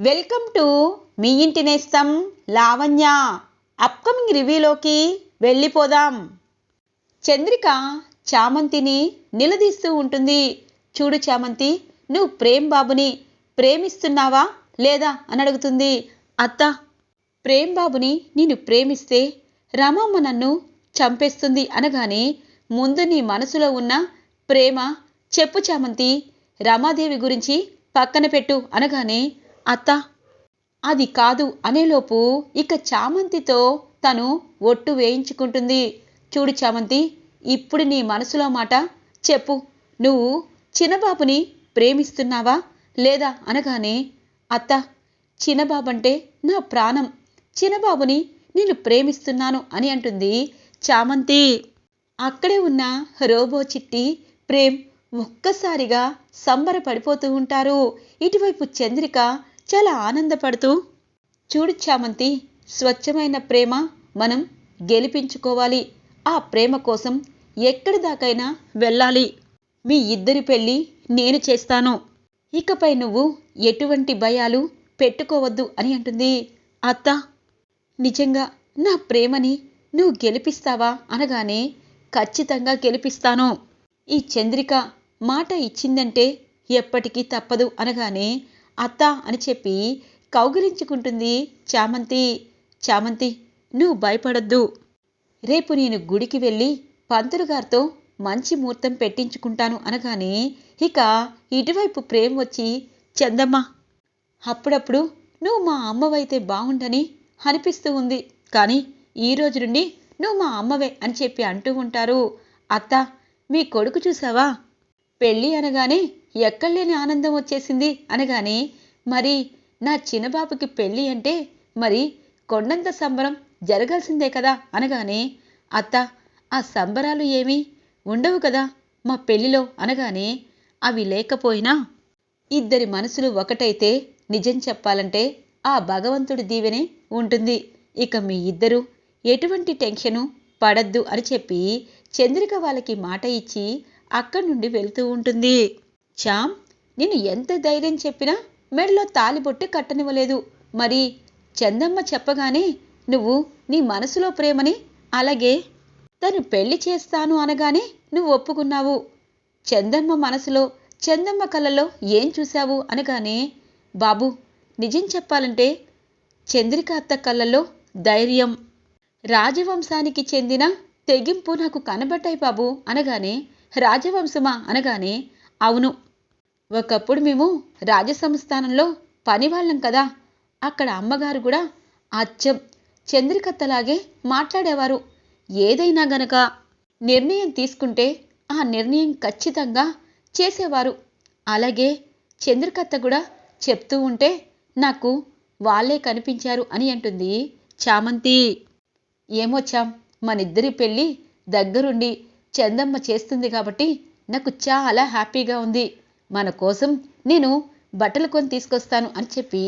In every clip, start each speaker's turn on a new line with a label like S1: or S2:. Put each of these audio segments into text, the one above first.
S1: Welcome to me ఇంటి నేస్తం Lavanya. Upcoming రివ్యూలోకి వెళ్ళిపోదాం. చంద్రిక చామంతిని నిలదీస్తూ ఉంటుంది. చూడు చామంతి నువ్వు ప్రేమ్ బాబుని ప్రేమిస్తున్నావా లేదా అని అడుగుతుంది. అత్త ప్రేమ్ బాబుని నేను ప్రేమిస్తే రమమ్మ నన్ను చంపేస్తుంది అనగానే ముందు నీ మనసులో ఉన్న ప్రేమ చెప్పు చామంతి రమాదేవి గురించి పక్కన పెట్టు అనగానే అత్త అది కాదు అనేలోపు ఇక చామంతితో తను ఒట్టు వేయించుకుంటుంది. చూడు చామంతి ఇప్పుడు నీ మనసులో మాట చెప్పు. నువ్వు చిన్నబాబుని ప్రేమిస్తున్నావా లేదా అనగానే అత్త చిన్నబాబంటే నా ప్రాణం. చిన్నబాబుని నేను ప్రేమిస్తున్నాను అని అంటుంది చామంతి. అక్కడే ఉన్న రోబో చిట్టి ప్రేమ్ ఒక్కసారిగా సంబరపడిపోతూ ఉంటారు. ఇటువైపు చంద్రిక చాలా ఆనందపడుతూ చూడు చామంతి స్వచ్ఛమైన ప్రేమ మనం గెలిపించుకోవాలి. ఆ ప్రేమ కోసం ఎక్కడి దాకైనా వెళ్ళాలి. మీ ఇద్దరి పెళ్ళి నేను చేస్తాను. ఇకపై నువ్వు ఎటువంటి భయాలు పెట్టుకోవద్దు అని అంటుంది. అత్త నిజంగా నా ప్రేమని నువ్వు గెలిపిస్తావా? అనగానే ఖచ్చితంగా గెలిపిస్తాను. ఈ చంద్రిక మాట ఇచ్చిందంటే ఎప్పటికీ తప్పదు అనగానే అత్త అని చెప్పి కౌగిలించుకుంటుంది చామంతి. చామంతి నువ్వు భయపడద్దు. రేపు నేను గుడికి వెళ్ళి పంతులు గారితో మంచి ముహూర్తం పెట్టించుకుంటాను అనగానే ఇక ఇటువైపు ప్రేమ వచ్చి చందమ్మ అప్పుడప్పుడు నువ్వు మా అమ్మవైతే బాగుండని అనిపిస్తూ ఉంది. కానీ ఈ రోజు నుండి నువ్వు మా అమ్మవే అని చెప్పి అంటూ ఉంటారు. అత్త మీ కొడుకు చూసావా? పెళ్ళి అనగానే ఎక్కడలేని ఆనందం వచ్చేసింది అనగానే మరి నా చిన్నబాబుకి పెళ్ళి అంటే మరి కొండంత సంబరం జరగాల్సిందే కదా? అనగానే అత్త ఆ సంబరాలు ఏమీ ఉండవు కదా మా పెళ్ళిలో అనగానే అవి లేకపోయినా ఇద్దరి మనసులు ఒకటైతే నిజం చెప్పాలంటే ఆ భగవంతుడి దీవెనే ఉంటుంది. ఇక మీ ఇద్దరు ఎటువంటి టెన్షను పడద్దు అని చెప్పి చంద్రిక వాళ్ళకి మాట ఇచ్చి అక్కడి నుండి వెళ్తూ ఉంటుంది. చామ్ నేను ఎంత ధైర్యం చెప్పినా మెడలో తాలిబొట్టి కట్టనివ్వలేదు. మరి చందమ్మ చెప్పగానే నువ్వు నీ మనసులో ప్రేమని అలాగే తను పెళ్ళి చేస్తాను అనగానే నువ్వు ఒప్పుకున్నావు. చందమ్మ మనసులో చందమ్మ కళ్ళలో ఏం చూశావు అనగానే బాబు నిజం చెప్పాలంటే చంద్రిక అత్త కళ్ళలో ధైర్యం. రాజవంశానికి చెందిన తెగింపు నాకు కనబడ్డాయి బాబు అనగానే రాజవంశమా అనగానే అవును ఒకప్పుడు మేము రాజసంస్థానంలో పనివాళ్ళం కదా. అక్కడ అమ్మగారు కూడా అచ్చం చంద్రికత్తలాగే మాట్లాడేవారు. ఏదైనా గనక నిర్ణయం తీసుకుంటే ఆ నిర్ణయం ఖచ్చితంగా చేసేవారు. అలాగే చంద్రికత్త కూడా చెప్తూ ఉంటే నాకు వాళ్ళే కనిపించారు అని అంటుంది చామంతి. ఏమొచ్చాం? మనిద్దరి పెళ్ళి దగ్గరుండి చందమ్మ చేస్తుంది కాబట్టి నాకు చాలా హ్యాపీగా ఉంది. మన కోసం నేను బట్టలు కొని తీసుకొస్తాను అని చెప్పి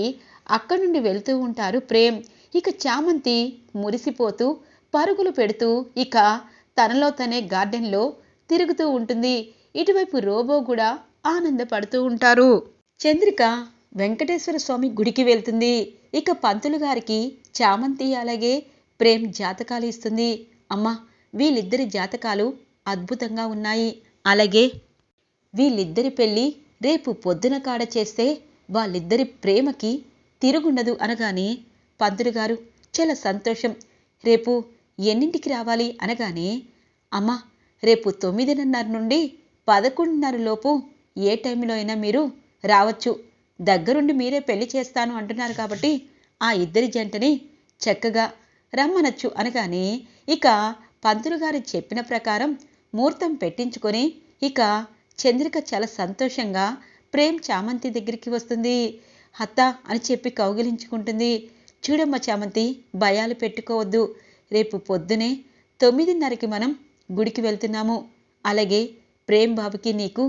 S1: అక్కడి నుండి వెళ్తూ ఉంటారు ప్రేమ్. ఇక చామంతి మురిసిపోతూ పరుగులు పెడుతూ ఇక తనలో తనే గార్డెన్లో తిరుగుతూ ఉంటుంది. ఇటువైపు రోబో కూడా ఆనందపడుతూ ఉంటారు. చంద్రిక వెంకటేశ్వర స్వామి గుడికి వెళ్తుంది. ఇక పంతులు గారికి చామంతి అలాగే ప్రేమ్ జాతకాలు ఇస్తుంది. అమ్మా వీళ్ళిద్దరి జాతకాలు అద్భుతంగా ఉన్నాయి. అలాగే వీళ్ళిద్దరి పెళ్ళి రేపు పొద్దున కాడ చేస్తే వాళ్ళిద్దరి ప్రేమకి తిరుగుండదు అనగానే పంతులు గారు చాలా సంతోషం. రేపు ఎన్నింటికి రావాలి అనగానే అమ్మా రేపు తొమ్మిదిన్నర నుండి పదకొండున్నర లోపు ఏ టైంలో అయినా మీరు రావచ్చు. దగ్గరుండి మీరే పెళ్ళి చేస్తాను అంటున్నారు కాబట్టి ఆ ఇద్దరి జంటని చక్కగా రమ్మనొచ్చు అనగానే ఇక పంతులు గారు చెప్పిన ప్రకారం ముహూర్తం పెట్టించుకొని ఇక చంద్రిక చాలా సంతోషంగా ప్రేమ్ చామంతి దగ్గరికి వస్తుంది. అత్త అని చెప్పి కౌగిలించుకుంటుంది. చూడమ్మ చామంతి భయాలు పెట్టుకోవద్దు. రేపు పొద్దునే తొమ్మిదిన్నరకి మనం గుడికి వెళ్తున్నాము. అలాగే ప్రేమ్ బాబుకి నీకు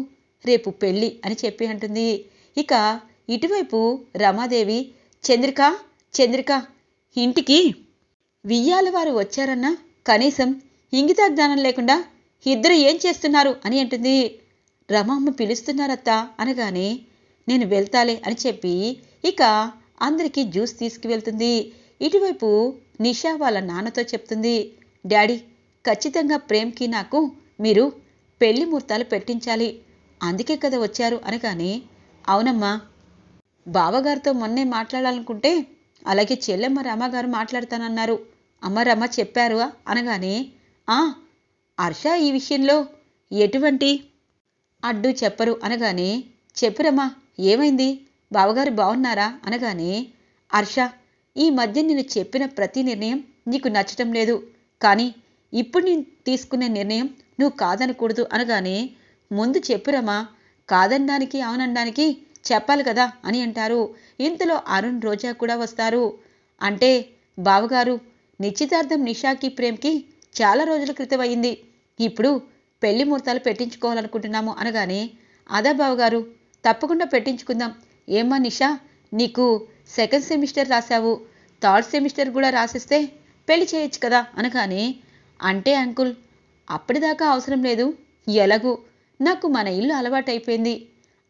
S1: రేపు పెళ్ళి అని చెప్పి అంటుంది. ఇక ఇటువైపు రమాదేవి చంద్రిక చంద్రిక ఇంటికి వియ్యాల వారు వచ్చారన్న కనీసం ఇంగిత జ్ఞానం లేకుండా ఇద్దరు ఏం చేస్తున్నారు అని అంటుంది. రమమ్మ పిలుస్తున్నారత్తా అనగానే నేను వెళ్తాలే అని చెప్పి ఇక అందరికీ జ్యూస్ తీసుకువెళ్తుంది. ఇటువైపు నిషా వాళ్ళ నాన్నతో చెప్తుంది డాడీ ఖచ్చితంగా ప్రేమ్కి నాకు మీరు పెళ్ళి ముహూర్తాలు పెట్టించాలి. అందుకే కదా వచ్చారు అనగానే అవునమ్మా బావగారితో మొన్నే మాట్లాడాలనుకుంటే అలాగే చెల్లెమ్మ రమగారు మాట్లాడతానన్నారు. అమ్మరమ్మ చెప్పారు అనగానే ఆ హర్ష ఈ విషయంలో ఎటువంటి అడ్డు చెప్పరు అనగానే చెప్పురమ్మా ఏమైంది? బావగారు బాగున్నారా అనగానే హర్ష ఈ మధ్య నేను చెప్పిన ప్రతి నిర్ణయం నీకు నచ్చటం లేదు. కానీ ఇప్పుడు నేను తీసుకునే నిర్ణయం నువ్వు కాదనకూడదు. అనగానే ముందు చెప్పురమ్మా కాదనడానికి అవునడానికి చెప్పాలి కదా అని అంటారు. ఇంతలో అరుణ్ రోజా కూడా వస్తారు. అంటే బావగారు నిశ్చితార్థం నిషాకి ప్రేమ్కి చాలా రోజుల క్రితం అయింది ఇప్పుడు పెళ్ళి ముహూర్తాలు పెట్టించుకోవాలనుకుంటున్నాము అనగానే అదా బావగారు తప్పకుండా పెట్టించుకుందాం. ఏమ్మా నిషా నీకు సెకండ్ సెమిస్టర్ రాశావు. థర్డ్ సెమిస్టర్ కూడా రాసిస్తే పెళ్ళి చేయొచ్చు కదా? అనగానే అంటే అంకుల్ అప్పటిదాకా అవసరం లేదు. ఎలాగూ? నాకు మన ఇల్లు అలవాటైపోయింది.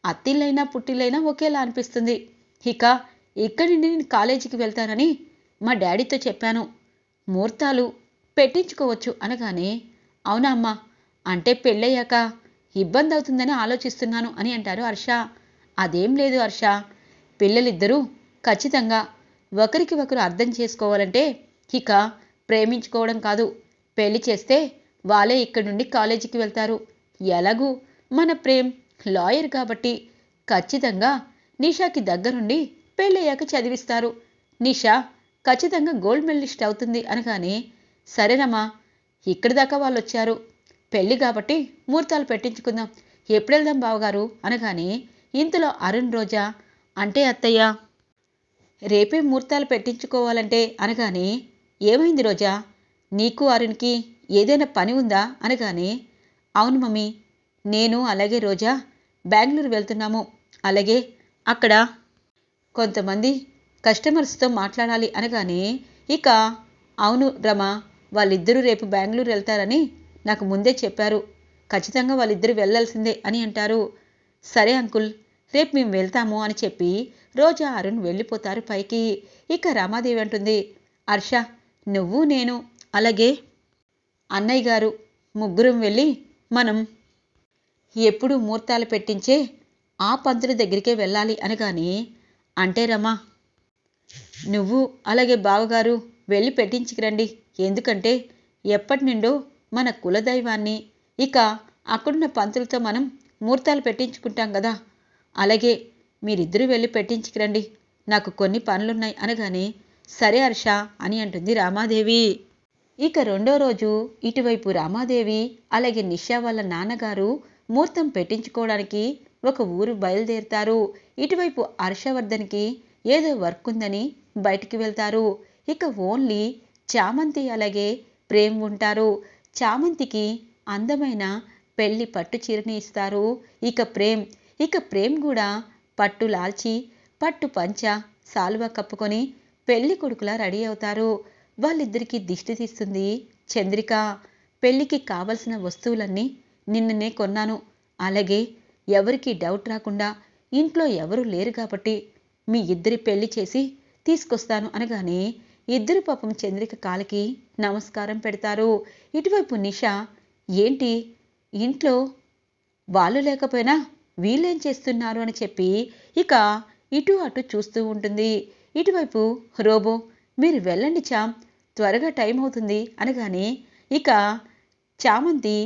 S1: అత్తిళ్ళైనా పుట్టిళ్ళైనా ఒకేలా అనిపిస్తుంది. ఇక ఇక్కడి నుండి నేను కాలేజీకి వెళ్తానని మా డాడీతో చెప్పాను. ముహూర్తాలు పెట్టించుకోవచ్చు అనగానే అవునా అమ్మా అంటే పెళ్ళయ్యాక ఇబ్బంది అవుతుందని ఆలోచిస్తున్నాను అని అంటారు హర్ష. అదేం లేదు హర్ష. పిల్లలిద్దరూ ఖచ్చితంగా ఒకరికి ఒకరు అర్థం చేసుకోవాలంటే ఇక ప్రేమించుకోవడం కాదు. పెళ్ళి చేస్తే వాళ్ళే ఇక్కడి నుండి కాలేజీకి వెళ్తారు. ఎలాగూ మన ప్రేమ్ లాయర్ కాబట్టి ఖచ్చితంగా నిషాకి దగ్గరుండి పెళ్ళయ్యాక చదివిస్తారు. నిషా ఖచ్చితంగా గోల్డ్ మెడలిస్ట్ అవుతుంది అనగానే సరేనమ్మా ఇక్కడి దాకా వాళ్ళు వచ్చారు పెళ్ళి కాబట్టి ముహూర్తాలు పెట్టించుకుందాం. ఎప్పుడు వెళ్దాం బావగారు? అనగానే ఇంతలో అరుణ్ రోజా అంటే అత్తయ్య. రేపే ముహూర్తాలు పెట్టించుకోవాలంటే అనగానే ఏమైంది రోజా? నీకు అరుణ్కి ఏదైనా పని ఉందా? అనగానే అవును మమ్మీ నేను అలాగే రోజా బెంగళూరు వెళ్తున్నాము. అలాగే అక్కడ. కొంతమంది కస్టమర్స్తో మాట్లాడాలి అనగానే ఇక అవును రమ వాళ్ళిద్దరూ రేపు బెంగళూరు వెళ్తారని నాకు ముందే చెప్పారు. ఖచ్చితంగా వాళ్ళిద్దరూ వెళ్ళాల్సిందే అని అంటారు. సరే అంకుల్ రేపు మేము వెళ్తాము అని చెప్పి రోజా అరుణ్ వెళ్ళిపోతారు పైకి. ఇక రమాదేవి అంటుంది హర్ష నువ్వు నేను అలాగే అన్నయ్య గారు ముగ్గురం వెళ్ళి మనం ఎప్పుడు ముహూర్తాలు పెట్టించే ఆ పంతుల దగ్గరికే వెళ్ళాలి అనగాని అంటే రమా నువ్వు అలాగే బావగారు వెళ్ళి పెట్టించుకురండి ఎందుకంటే ఎప్పటి నుండో మన కులదైవాన్ని. ఇక అక్కడున్న పంతులతో మనం ముహూర్తాలు పెట్టించుకుంటాం కదా అలాగే మీరిద్దరూ వెళ్ళి పెట్టించుకురండి. నాకు కొన్ని పనులున్నాయి అనగానే సరే హర్ష అని అంటుంది రామాదేవి. ఇక రెండో రోజు ఇటువైపు రామాదేవి అలాగే నిషా వాళ్ళ నాన్నగారు ముహూర్తం పెట్టించుకోవడానికి ఒక ఊరు బయలుదేరుతారు. ఇటువైపు హర్షవర్ధన్కి ఏదో వర్క్ ఉందని బయటికి వెళ్తారు. ఇక ఓన్లీ చామంతి అలాగే ప్రేమ్ ఉంటారు. చామంతికి అందమైన పెళ్ళి పట్టు చీరని ఇస్తారు. ఇక ప్రేమ్ ఇక ప్రేమ్ కూడా పట్టు లాల్చి పట్టు పంచ సాల్వా కప్పుకొని పెళ్ళి కొడుకులా రెడీ అవుతారు. వాళ్ళిద్దరికీ దిష్టి తీస్తుంది చంద్రిక. పెళ్ళికి కావలసిన వస్తువులన్నీ నిన్ననే కొన్నాను. అలాగే ఎవరికి డౌట్ రాకుండా ఇంట్లో ఎవరు లేరు కాబట్టి మీ ఇద్దరి పెళ్ళి చేసి తీసుకొస్తాను అనగానే ఇద్దరు పాపం చంద్రిక కాలికి నమస్కారం పెడతారు. ఇటువైపు నిషా ఏంటి? ఇంట్లో వాళ్ళు లేకపోయినా వీళ్ళేం చేస్తున్నారు? అని చెప్పి ఇక ఇటు అటు చూస్తూ ఉంటుంది. ఇటువైపు రోబో మీరు వెళ్ళండి చామ్ త్వరగా టైం అవుతుంది అనగానే ఇక చామంతి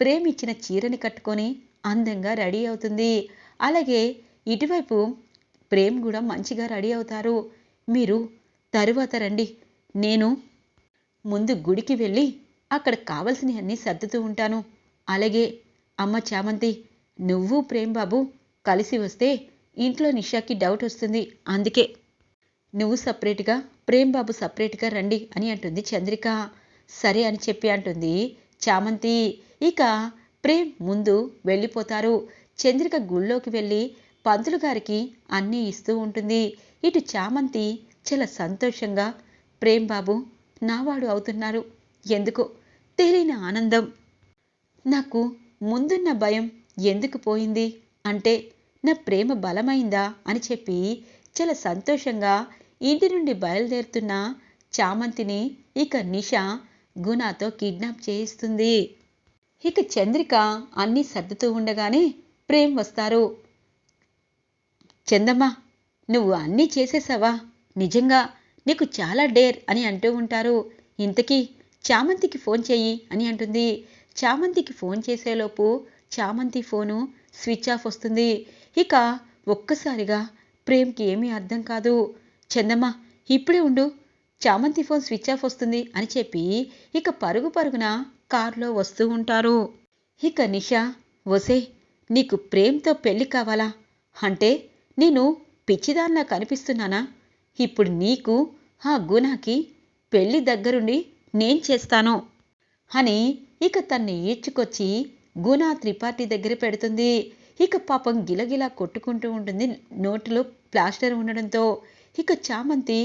S1: ప్రేమిచ్చిన చీరని కట్టుకొని అందంగా రెడీ అవుతుంది. అలాగే ఇటువైపు ప్రేమ్ కూడా మంచిగా రెడీ అవుతారు. మీరు తరువాత రండి. నేను ముందు గుడికి వెళ్ళి అక్కడ కావలసినవన్నీ సర్దుతూ ఉంటాను. అలాగే అమ్మ చామంతి నువ్వు ప్రేమ్ బాబు కలిసి వస్తే ఇంట్లో నిషాకి డౌట్ వస్తుంది. అందుకే నువ్వు సపరేట్గా ప్రేమ్ బాబు సపరేట్గా రండి అని అంటుంది చంద్రిక. సరే అని చెప్పి అంటుంది చామంతి. ఇక ప్రేమ్ ముందు వెళ్ళిపోతారు. చంద్రిక గుళ్ళోకి వెళ్ళి పంతులు గారికి అన్నీ ఇస్తూ ఉంటుంది. ఇటు చామంతి చాలా సంతోషంగా ప్రేమ్ బాబు నావాడు అవుతున్నారు. ఎందుకు? తెలియని ఆనందం. నాకు ముందున్న భయం ఎందుకు పోయింది? అంటే నా ప్రేమ బలమైందా? అని చెప్పి చాలా సంతోషంగా ఇంటి నుండి బయలుదేరుతున్న చామంతిని ఇక నిష గుణాతో కిడ్నాప్ చేయిస్తుంది. ఇక చంద్రిక అన్నీ సర్దుతూ ఉండగానే ప్రేమ్ వస్తారు. చందమ్మ నువ్వు అన్నీ చేసేసావా? నిజంగా నీకు చాలా డేర్ అని అంటూ ఉంటారు. ఇంతకీ చామంతికి ఫోన్ చెయ్యి అని అంటుంది. చామంతికి ఫోన్ చేసేలోపు చామంతి ఫోను స్విచ్ ఆఫ్ వస్తుంది. ఇక ఒక్కసారిగా ప్రేమ్కి ఏమీ అర్థం కాదు. చందమ్మ ఇప్పుడే ఉండు. చామంతి ఫోన్ స్విచ్ ఆఫ్ వస్తుంది అని చెప్పి ఇక పరుగు పరుగున కారులో వస్తూ ఉంటారు. ఇక నిషా వసే నీకు ప్రేమ్తో పెళ్ళి కావాలా? అంటే నేను పిచ్చిదాన్లా కనిపిస్తున్నానా? ఇప్పుడు నీకు ఆ గుణకి పెళ్ళి దగ్గరుండి నేను చేస్తాను. అని ఇక తన్ని ఈడ్చుకొచ్చి గుణ త్రిపాఠి దగ్గర పెడుతుంది. ఇక పాపం గిలగిలా కొట్టుకుంటూ ఉంటుంది నోటిలో ప్లాస్టర్ ఉండడంతో. ఇక చామంతి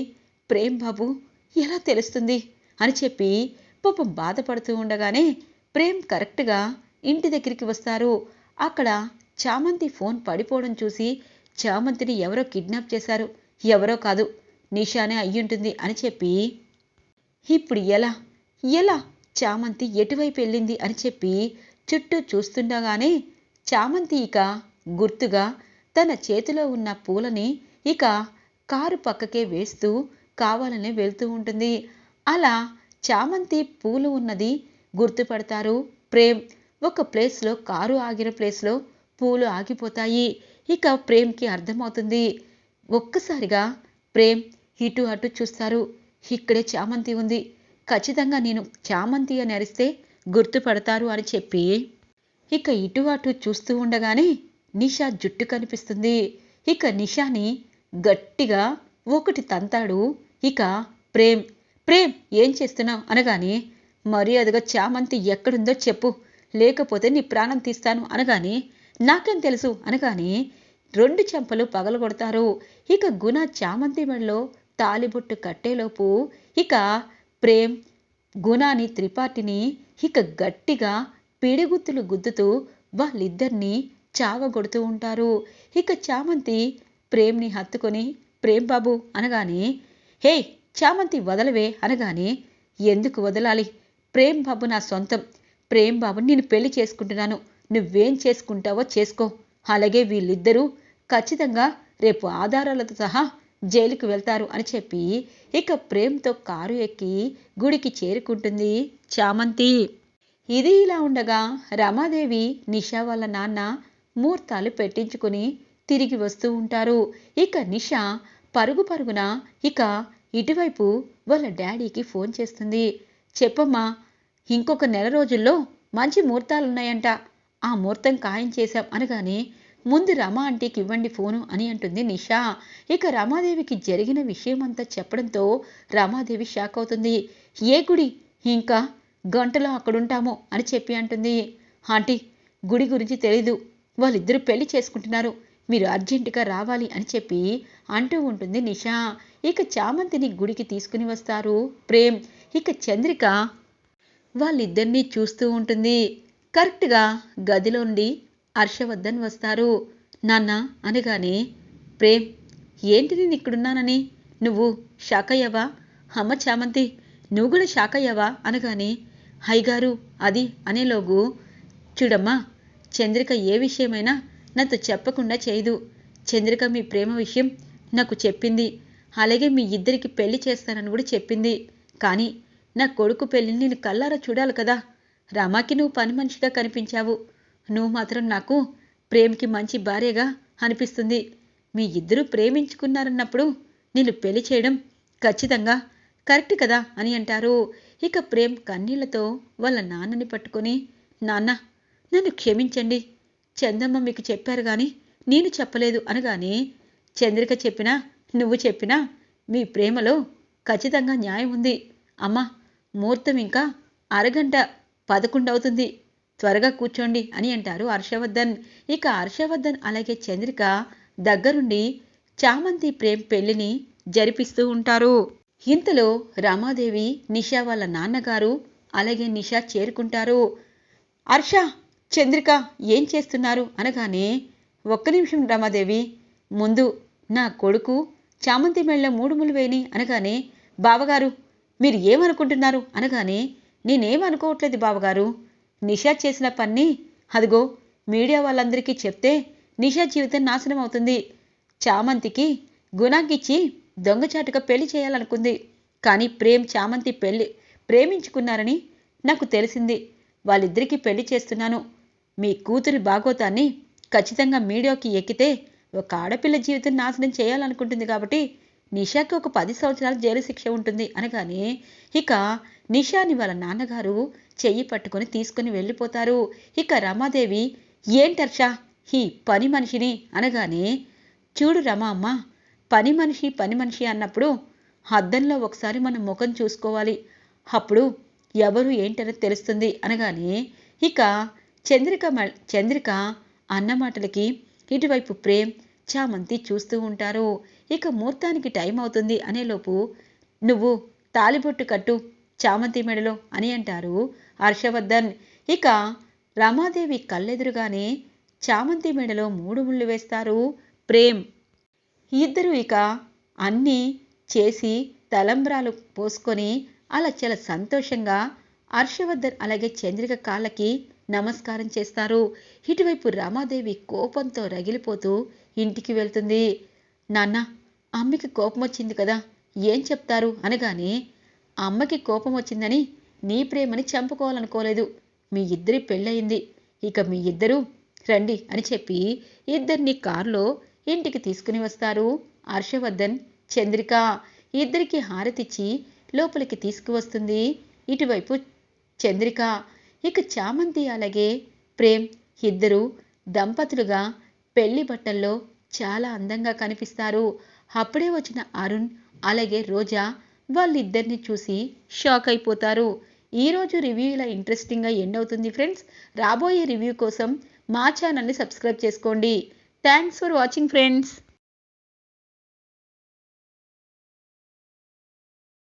S1: ప్రేమ్ బాబు ఎలా తెలుస్తుంది? అని చెప్పి పాపం బాధపడుతూ ఉండగానే ప్రేమ్ కరెక్ట్గా ఇంటి దగ్గరికి వస్తారు. అక్కడ చామంతి ఫోన్ పడిపోవడం చూసి చామంతిని ఎవరో కిడ్నాప్ చేశారు. ఎవరో కాదు. నిషానే అయ్యుంటుంది అని చెప్పి ఇప్పుడు ఎలా? ఎలా? చామంతి ఎటువైపు వెళ్ళింది? అని చెప్పి చుట్టూ చూస్తుండగానే చామంతి ఇక గుర్తుగా తన చేతిలో ఉన్న పూలని ఇక కారు పక్కకే వేస్తూ కావాలని వెళ్తూ ఉంటుంది. అలా చామంతి పూలు ఉన్నది గుర్తుపడతారు. ప్రేమ్ ఒక ప్లేస్లో కారు ఆగిన ప్లేస్లో పూలు ఆగిపోతాయి. ఇక ప్రేమ్కి అర్థమవుతుంది. ఒక్కసారిగా ప్రేమ్ ఇటు అటు చూస్తారు. ఇక్కడే చామంతి ఉంది. ఖచ్చితంగా నేను చామంతి అని అరిస్తే గుర్తుపడతారు అని చెప్పి ఇక ఇటు అటు చూస్తూ ఉండగానే నిషా జుట్టు కనిపిస్తుంది. ఇక నిషాని గట్టిగా ఒకటి తంతాడు. ఇక ప్రేమ్ ప్రేమ్ ఏం చేస్తున్నావు అనగానే మర్యాదగా చామంతి ఎక్కడుందో చెప్పు. లేకపోతే నీ ప్రాణం తీస్తాను అనగానే నాకేం తెలుసు అనగానే రెండు చెంపలు పగలగొడతారు. ఇక గుణ చామంతి మెడలో తాలిబొట్టు కట్టేలోపు ఇక ప్రేమ్ గుణాని త్రిపాఠిని ఇక గట్టిగా పిడిగుత్తులు గుద్దుతూ వాళ్ళిద్దరినీ చావగొడుతూ ఉంటారు. ఇక చామంతి ప్రేమ్ని హత్తుకొని ప్రేమ్ బాబు అనగానే హే చామంతి వదలవే అనగానే ఎందుకు వదలాలి? ప్రేమ్ బాబు నా సొంతం. ప్రేమ్ బాబు నేను పెళ్ళి చేసుకుంటున్నాను. నువ్వేం చేసుకుంటావో చేసుకో. అలాగే వీళ్ళిద్దరూ ఖచ్చితంగా రేపు ఆధారాలతో సహా జైలుకు వెళ్తారు అని చెప్పి ఇక ప్రేమ్తో కారు ఎక్కి గుడికి చేరుకుంటుంది చామంతి. ఇది ఇలా ఉండగా రమాదేవి నిషా వాళ్ళ నాన్న ముహూర్తాలు పెట్టించుకుని తిరిగి వస్తూ ఉంటారు. ఇక నిషా పరుగు పరుగున ఇక ఇటువైపు వాళ్ళ డాడీకి ఫోన్ చేస్తుంది. చెప్పమ్మా ఇంకొక నెల రోజుల్లో మంచి ముహూర్తాలున్నాయంట. ఆ ముహూర్తం ఖాయం చేశాం అనగానే ముందు రమ ఆంటీకి ఇవ్వండి ఫోను అని అంటుంది నిషా. ఇక రమాదేవికి జరిగిన విషయమంతా చెప్పడంతో రమాదేవి షాక్ అవుతుంది. ఏ గుడి? ఇంకా గంటలో అక్కడుంటాము అని చెప్పి అంటుంది. ఆంటీ గుడి గురించి తెలీదు. వాళ్ళిద్దరూ పెళ్ళి చేసుకుంటున్నారు. మీరు అర్జెంటుగా రావాలి అని చెప్పి అంటూ ఉంటుంది నిషా. ఇక చామంతిని గుడికి తీసుకుని వస్తారు ప్రేమ్. ఇక చంద్రిక వాళ్ళిద్దరినీ చూస్తూ ఉంటుంది. కరెక్ట్గా గదిలో ఉండి హర్షవర్ధన్ వస్తారు. నాన్న అనగానే ప్రేమ్ ఏంటి నేను ఇక్కడున్నానని నువ్వు షాకయ్యవా? అమ్మ చామంతి నువ్వు కూడా షాక్ అనగానే హైగారు అది అనేలోగు. చూడమ్మా చంద్రిక ఏ విషయమైనా నాతో చెప్పకుండా చేయదు. చంద్రిక మీ ప్రేమ విషయం నాకు చెప్పింది. అలాగే మీ ఇద్దరికి పెళ్ళి చేస్తానని కూడా చెప్పింది. కానీ నా కొడుకు పెళ్ళిని నేను కల్లారా చూడాలి కదా. రామాకి నువ్వు పని మనిషిగా కనిపించావు. నువ్వు మాత్రం నాకు ప్రేమ్కి మంచి భార్యగా అనిపిస్తుంది. మీ ఇద్దరూ ప్రేమించుకున్నారన్నప్పుడు నేను పెళ్ళి చేయడం ఖచ్చితంగా కరెక్ట్ కదా అని అంటారు. ఇక ప్రేమ్ కన్నీళ్ళతో వాళ్ళ నాన్నని పట్టుకొని నాన్న నన్ను క్షమించండి. చందమ్మ మీకు చెప్పారు కానీ నేను చెప్పలేదు అనగానే చంద్రిక చెప్పినా నువ్వు చెప్పినా మీ ప్రేమలో ఖచ్చితంగా న్యాయం ఉంది. అమ్మా ముహూర్తం ఇంకా అరగంట పదకొండు అవుతుంది. త్వరగా కూర్చోండి అని అంటారు హర్షవర్ధన్. ఇక హర్షవర్ధన్ అలాగే చంద్రిక దగ్గరుండి చామంతి ప్రేమ్ పెళ్ళిని జరిపిస్తూ ఉంటారు. ఇంతలో రమాదేవి నిషా వాళ్ళ నాన్నగారు అలాగే నిషా చేరుకుంటారు. హర్ష చంద్రిక ఏం చేస్తున్నారు? అనగానే ఒక్క నిమిషం రమాదేవి ముందు నా కొడుకు చామంతి మెళ్ళ మూడుములు వేని అనగానే బావగారు మీరు ఏమనుకుంటున్నారు? అనగానే నేనేమనుకోవట్లేదు బావగారు. నిషా చేసిన పని అదిగో మీడియా వాళ్ళందరికీ చెప్తే నిషా జీవితం నాశనం అవుతుంది. చామంతికి గుణాకిచ్చి దొంగచాటుగా పెళ్ళి చేయాలనుకుంది. కానీ ప్రేమ్ చామంతి పెళ్ళి ప్రేమించుకున్నారని నాకు తెలిసింది. వాళ్ళిద్దరికీ పెళ్ళి చేస్తున్నాను. మీ కూతురి బాగోతాన్ని ఖచ్చితంగా మీడియాకి ఎక్కితే ఒక ఆడపిల్ల జీవితం నాశనం చేయాలనుకుంటుంది కాబట్టి నిషాకి ఒక పది సంవత్సరాల జైలు శిక్ష ఉంటుంది అనగానే ఇక నిషాని వాళ్ళ నాన్నగారు చెయ్యి పట్టుకొని తీసుకుని వెళ్ళిపోతారు. ఇక రమాదేవి ఏంటర్షా ఈ పని మనిషిని అనగానే చూడు రమా అమ్మ పని మనిషి పని మనిషి అన్నప్పుడు అద్దంలో ఒకసారి మనం ముఖం చూసుకోవాలి. అప్పుడు ఎవరు ఏంటని తెలుస్తుంది అనగానే ఇక చంద్రిక చంద్రిక అన్నమాటలకి ఇటువైపు ప్రేమ్ చామంతి చూస్తూ ఉంటారు. ఇక ముహూర్తానికి టైం అవుతుంది అనేలోపు నువ్వు తాలిబొట్టు కట్టు చామంతి మెడలో అని అంటారు హర్షవర్ధన్. ఇక రమాదేవి కళ్ళెదురుగానే చామంతి మెడలో మూడు ముళ్ళు వేస్తారు ప్రేమ్. ఇద్దరు ఇక అన్నీ చేసి తలంబ్రాలు పోసుకొని అలా చాలా సంతోషంగా హర్షవర్ధన్ అలాగే చంద్రిక కాళ్ళకి నమస్కారం చేస్తారు. ఇటువైపు రమాదేవి కోపంతో రగిలిపోతూ ఇంటికి వెళ్తుంది. నాన్న అమ్మకి కోపం వచ్చింది కదా ఏం చెప్తారు? అనగానే అమ్మకి కోపం వచ్చిందని నీ ప్రేమని చంపుకోవాలనుకోలేదు. మీ ఇద్దరి పెళ్ళయింది. ఇక మీ ఇద్దరు రండి అని చెప్పి ఇద్దరిని కారులో ఇంటికి తీసుకుని వస్తారు. హర్షవర్ధన్ చంద్రిక ఇద్దరికి హారతిచ్చి లోపలికి తీసుకువస్తుంది. ఇటువైపు చంద్రిక ఇక చామంతి అలాగే ప్రేమ్ ఇద్దరు దంపతులుగా పెళ్ళి బట్టల్లో చాలా అందంగా కనిపిస్తారు. అప్పుడే వచ్చిన అరుణ్ అలాగే రోజా వాళ్ళిద్దరిని చూసి షాక్ అయిపోతారు. ఈరోజు రివ్యూ ఇలా ఇంట్రెస్టింగ్గా ఎండ్ అవుతుంది ఫ్రెండ్స్ రాబోయే రివ్యూ కోసం మా ఛానల్ని సబ్స్క్రైబ్ చేసుకోండి. Thanks for watching friends